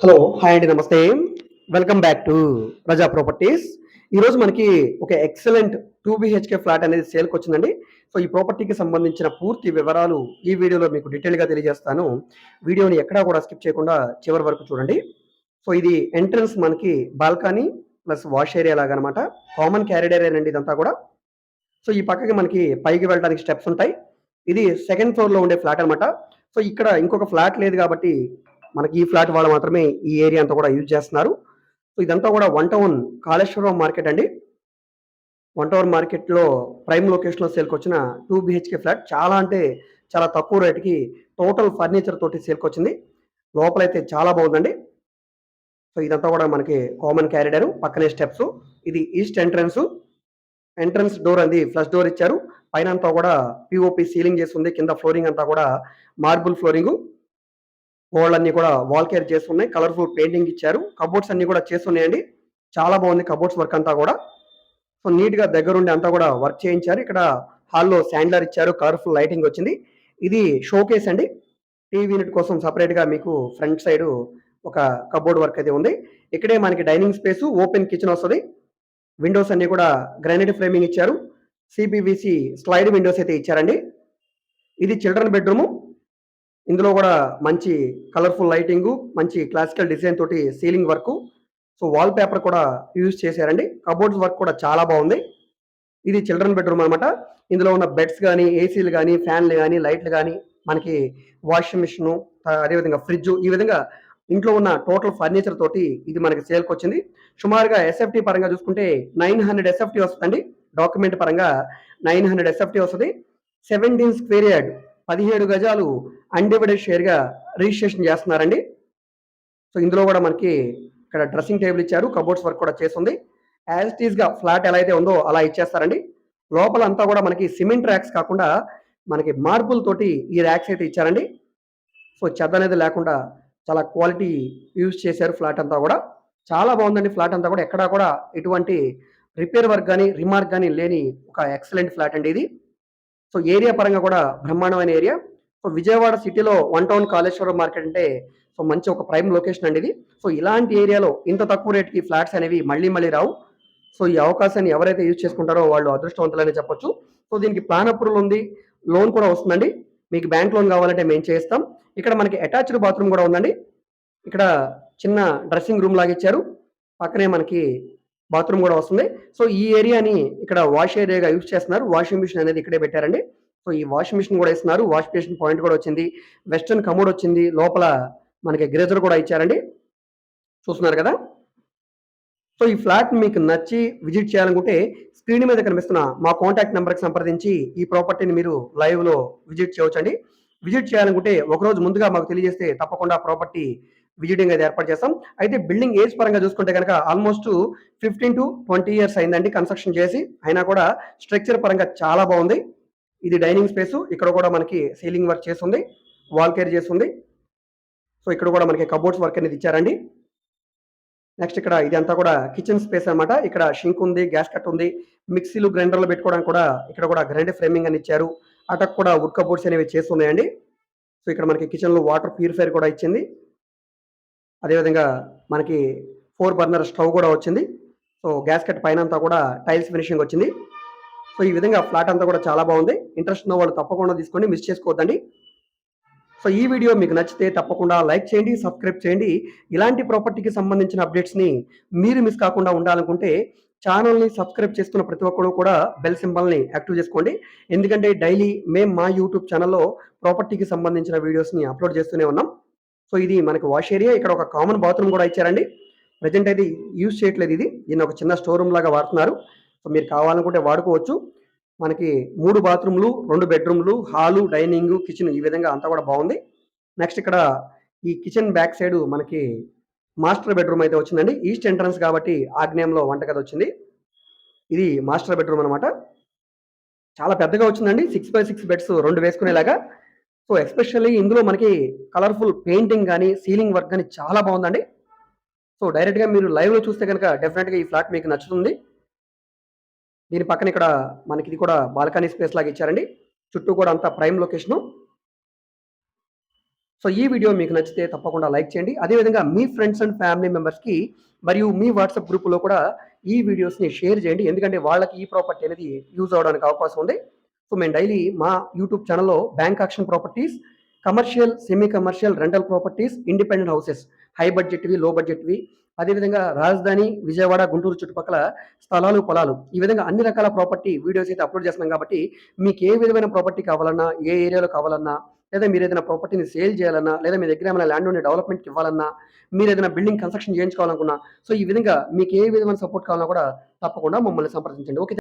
Hello hi అండి నమస్తే. Welcome back to Praja properties ఈరోజు మనకి ఒక ఎక్సలెంట్ టూ బిహెచ్కే ఫ్లాట్ అనేది సేల్కి వచ్చిందండి. సో ఈ ప్రాపర్టీకి సంబంధించిన పూర్తి వివరాలు ఈ వీడియోలో మీకు డీటెయిల్గా తెలియజేస్తాను. వీడియోని ఎక్కడా కూడా స్కిప్ చేయకుండా చివరి వరకు చూడండి. సో ఇది ఎంట్రన్స్ మనకి బాల్కనీ ప్లస్ వాష్ ఏరియా లాగా అనమాట కామన్ క్యారిడర్ అండి ఇదంతా కూడా. సో ఈ పక్కకి మనకి పైకి వెళ్ళడానికి స్టెప్స్ ఉంటాయి. ఇది సెకండ్ ఫ్లోర్లో ఉండే ఫ్లాట్ అనమాట సో ఇక్కడ ఇంకొక ఫ్లాట్ లేదు కాబట్టి మనకి ఈ ఫ్లాట్ వాళ్ళు మాత్రమే ఈ ఏరియా అంతా కూడా యూజ్ చేస్తున్నారు. సో ఇదంతా కూడా వన్ టౌన్ కాళేశ్వరం మార్కెట్ అండి. వన్ టౌన్ మార్కెట్లో ప్రైమ్ లొకేషన్లో సేల్కి వచ్చిన టూ బిహెచ్కే ఫ్లాట్. చాలా అంటే చాలా తక్కువ రేటుకి టోటల్ ఫర్నిచర్ తోటి సేల్కి వచ్చింది లోపలైతే చాలా బాగుందండి. సో ఇదంతా కూడా మనకి కామన్ క్యారిడర్. పక్కనే స్టెప్స్. ఇది ఈస్ట్ ఎంట్రన్స్. ఎంట్రన్స్ డోర్ అంది ఫ్లష్ డోర్ ఇచ్చారు. పైన అంతా కూడా పిఓపి సీలింగ్ చేసి ఉంది. కింద ఫ్లోరింగ్ అంతా కూడా మార్బుల్ ఫ్లోరింగ్. గోల్డ్ అన్ని కూడా వాల్ కేర్ చేస్తున్నాయి. కలర్ఫుల్ పెయింటింగ్ ఇచ్చారు. కబోర్డ్స్ అన్ని కూడా చేస్తున్నాయండి. చాలా బాగుంది కబోర్డ్స్ వర్క్ అంతా కూడా. సో నీట్గా దగ్గరుండి అంతా కూడా వర్క్ చేయించారు. ఇక్కడ హాల్లో శాండ్లర్ ఇచ్చారు. కలర్ఫుల్ లైటింగ్ వచ్చింది. ఇది షోకేస్ అండి. టీవీ యూనిట్ కోసం సపరేట్గా మీకు ఫ్రంట్ సైడ్ ఒక కబోర్డ్ వర్క్ అయితే ఉంది. ఇక్కడే మనకి డైనింగ్ స్పేస్ ఓపెన్ కిచెన్ వస్తుంది. విండోస్ అన్ని కూడా గ్రానైట్ ఫ్రేమింగ్ ఇచ్చారు. సిపివిసి స్లైడ్ విండోస్ అయితే ఇచ్చారండి. ఇది చిల్డ్రన్ బెడ్రూమ్ ఇందులో కూడా మంచి కలర్ఫుల్ లైటింగ్ మంచి క్లాసికల్ డిజైన్ తోటి ceiling work so wall paper కూడా యూజ్ చేశారండి. కబోర్డ్స్ వర్క్ కూడా చాలా బాగుంది. ఇది చిల్డ్రన్ బెడ్రూమ్ అనమాట ఇందులో ఉన్న బెడ్స్ కానీ ఏసీలు కానీ ఫ్యాన్లు కానీ లైట్లు కానీ మనకి వాషింగ్ మిషన్ అదేవిధంగా ఫ్రిడ్జ్ ఈ విధంగా ఇంట్లో ఉన్న టోటల్ ఫర్నిచర్ తోటి ఇది మనకి సేల్కి వచ్చింది. సుమారుగా ఎస్ఎఫ్టీ పరంగా చూసుకుంటే నైన్ హండ్రెడ్ ఎస్ఎఫ్టీ వస్తుందండి. డాక్యుమెంట్ పరంగా నైన్ హండ్రెడ్ ఎస్ఎఫ్టీ వస్తుంది. సెవెంటీన్ స్క్వేర్ యార్డ్ పదిహేడు గజాలు అన్డివైడెడ్ షేర్గా రిజిస్ట్రేషన్ చేస్తున్నారండి. సో ఇందులో కూడా మనకి ఇక్కడ డ్రెస్సింగ్ టేబుల్ ఇచ్చారు కబోర్డ్స్ వర్క్ కూడా చేస్తుంది. యాజ్ ఇట్ ఫ్లాట్ ఎలా అయితే ఉందో అలా ఇచ్చేస్తారండి. లోపల అంతా కూడా మనకి సిమెంట్ ర్యాక్స్ కాకుండా మనకి మార్బుల్ తోటి ఈ ర్యాక్స్ అయితే ఇచ్చారండి. సో చెత్త అనేది లేకుండా చాలా క్వాలిటీ యూజ్ చేశారు ఫ్లాట్ అంతా కూడా. చాలా బాగుందండి ఫ్లాట్ అంతా కూడా. ఎక్కడా కూడా ఎటువంటి రిపేర్ వర్క్ కానీ రిమార్క్ కానీ లేని ఒక ఎక్సలెంట్ ఫ్లాట్ అండి ఇది. సో ఏరియా పరంగా కూడా బ్రహ్మాండమైన ఏరియా. సో విజయవాడ సిటీలో వన్ టౌన్ కాళేశ్వరం మార్కెట్ అంటే సో మంచి ఒక ప్రైమ్ లొకేషన్ అండి ఇది. సో ఇలాంటి ఏరియాలో ఇంత తక్కువ రేట్కి ఫ్లాట్స్ అనేవి మళ్ళీ మళ్ళీ రావు. సో ఈ అవకాశాన్ని ఎవరైతే యూజ్ చేసుకుంటారో వాళ్ళు అదృష్టవంతులనే చెప్పొచ్చు. సో దీనికి ప్లాన్ అప్రూవల్ ఉంది. లోన్ కూడా వస్తుందండి. మీకు బ్యాంక్ లోన్ కావాలంటే మేము చేస్తాం. ఇక్కడ మనకి అటాచ్డ్ బాత్రూమ్ కూడా ఉందండి. ఇక్కడ చిన్న డ్రెస్సింగ్ రూమ్ లాగా ఇచ్చారు. పక్కనే మనకి బాత్రూమ్ కూడా వస్తుంది. సో ఈ ఏరియాని ఇక్కడ వాష్ ఏరియాగా యూజ్ చేస్తున్నారు. వాషింగ్ మిషన్ అనేది ఇక్కడే పెట్టారండి. సో ఈ వాషింగ్ మిషన్ కూడా ఇస్తున్నారు. వాష్ బేసిన్ పాయింట్ కూడా వచ్చింది. వెస్టర్న్ కమోడ్ వచ్చింది. లోపల మనకి గ్రేజర్ కూడా ఇచ్చారండి. చూస్తున్నారు కదా? సో ఈ ఫ్లాట్ మీకు నచ్చి విజిట్ చేయాలనుకుంటే స్క్రీన్ మీద కనిపిస్తున్న మా కాంటాక్ట్ నెంబర్కి సంప్రదించి ఈ ప్రాపర్టీని మీరు లైవ్లో విజిట్ చేయవచ్చండి. విజిట్ చేయాలనుకుంటే ఒకరోజు ముందుగా మాకు తెలియజేస్తే తప్పకుండా ప్రాపర్టీ విజిటింగ్ అయితే ఏర్పాటు చేస్తాం. అయితే బిల్డింగ్ ఏజ్ పరంగా చూసుకుంటే కనుక almost fifteen to twenty years అయిందండి కన్స్ట్రక్షన్ చేసి. అయినా కూడా స్ట్రక్చర్ పరంగా చాలా బాగుంది. ఇది డైనింగ్ స్పేస్. ఇక్కడ కూడా మనకి సీలింగ్ వర్క్ చేస్తుంది. వాల్ కేర్ చేస్తుంది. సో ఇక్కడ కూడా మనకి కబోర్డ్స్ వర్క్ అనేది ఇచ్చారండి. నెక్స్ట్ ఇక్కడ ఇదంతా కూడా కిచెన్ స్పేస్ అనమాట ఇక్కడ షింక్ ఉంది గ్యాస్ కట్ ఉంది. మిక్సీలు గ్రైండర్లు పెట్టుకోవడానికి కూడా ఇక్కడ కూడా గ్రైండర్ ఫ్రేమింగ్ అని ఇచ్చారు. అటక్ కూడా వుడ్ కబోర్డ్స్ అనేవి చేస్తున్నాయండి. సో ఇక్కడ మనకి కిచెన్లో వాటర్ ప్యూరిఫైర్ కూడా ఇచ్చింది. అదేవిధంగా మనకి ఫోర్ బర్నర్ స్టవ్ కూడా వచ్చింది. సో గ్యాస్ కట్ పైన అంతా కూడా టైల్స్ ఫినిషింగ్ వచ్చింది. సో ఈ విధంగా ఫ్లాట్ అంతా కూడా చాలా బాగుంది. ఇంట్రెస్ట్ ఉన్న వాళ్ళు తప్పకుండా తీసుకొని మిస్ చేసుకోవద్దండి. సో ఈ వీడియో మీకు నచ్చితే తప్పకుండా లైక్ చేయండి సబ్స్క్రైబ్ చేయండి. ఇలాంటి ప్రాపర్టీకి సంబంధించిన అప్డేట్స్ని మీరు మిస్ కాకుండా ఉండాలనుకుంటే ఛానల్ని సబ్స్క్రైబ్ చేసుకున్న ప్రతి ఒక్కరు కూడా బెల్ సింబల్ని యాక్టివ్ చేసుకోండి. ఎందుకంటే డైలీ మేము మా యూట్యూబ్ ఛానల్లో ప్రాపర్టీకి సంబంధించిన వీడియోస్ని అప్లోడ్ చేస్తూనే ఉన్నాం. సో ఇది మనకి వాష్ ఏరియా. ఇక్కడ ఒక కామన్ బాత్రూమ్ కూడా ఇచ్చారండి. ప్రజెంట్ అయితే యూజ్ చేయట్లేదు ఇది. దీన్ని ఒక చిన్న స్టోర్ రూమ్ లాగా వాడుతున్నారు. సో మీరు కావాలనుకుంటే వాడుకోవచ్చు. మనకి మూడు బాత్రూమ్లు రెండు బెడ్రూమ్లు హాలు డైనింగ్ కిచెన్ ఈ విధంగా అంతా కూడా బాగుంది. నెక్స్ట్ ఇక్కడ ఈ కిచెన్ బ్యాక్ సైడ్ మనకి మాస్టర్ బెడ్రూమ్ అయితే వచ్చిందండి. ఈస్ట్ ఎంట్రన్స్ కాబట్టి ఆగ్నేయంలో వంటగది వచ్చింది. ఇది మాస్టర్ బెడ్రూమ్ అనమాట చాలా పెద్దగా వచ్చిందండి. సిక్స్ బై సిక్స్ బెడ్స్ రెండు వేసుకునేలాగా. సో ఎస్పెషల్లీ ఇందులో మనకి కలర్ఫుల్ పెయింటింగ్ కానీ సీలింగ్ వర్క్ కానీ చాలా బాగుందండి. సో డైరెక్ట్గా మీరు లైవ్లో చూస్తే కనుక డెఫినెట్గా ఈ ఫ్లాట్ మీకు నచ్చుతుంది. దీని పక్కన ఇక్కడ మనకి ఇది కూడా బాల్కనీ స్పేస్ లాగా ఇచ్చారండి. చుట్టూ కూడా అంతా ప్రైమ్ లొకేషను సో ఈ వీడియో మీకు నచ్చితే తప్పకుండా లైక్ చేయండి. అదేవిధంగా మీ ఫ్రెండ్స్ అండ్ ఫ్యామిలీ మెంబర్స్కి మరియు మీ వాట్సాప్ గ్రూపులో కూడా ఈ వీడియోస్ని షేర్ చేయండి. ఎందుకంటే వాళ్ళకి ఈ ప్రాపర్టీ అనేది యూజ్ అవడానికి అవకాశం ఉంది. సో మేము డైలీ మా యూట్యూబ్ ఛానల్లో bank auction properties commercial semi commercial rental properties independent houses high బడ్జెట్వి low బడ్జెట్వి అదేవిధంగా రాజధాని విజయవాడ గుంటూరు చుట్టుపక్కల స్థలాలు పొలాలు. ఈ విధంగా అన్ని రకాల ప్రాపర్టీ వీడియోస్ అయితే అప్లోడ్ చేస్తున్నాం కాబట్టి మీకు ఏ విధమైన ప్రాపర్టీ కావాలన్నా ఏ ఏరియాలో కావాలన్నా లేదా మీరు ఏదైనా ప్రాపర్టీని సేల్ చేయాలన్నా లేదా మీ దగ్గర ఏమైనా ల్యాండ్ ఉండే డెవలప్మెంట్కి ఇవ్వాలన్నా మీరు ఏదైనా బిల్డింగ్ కన్స్ట్రక్షన్ చేయించుకోవాలనుకున్నా సో ఈ విధంగా మీకు ఏ విధమైన సపోర్ట్ కావాలన్నా కూడా తప్పకుండా మమ్మల్ని సంప్రదించండి. ఓకే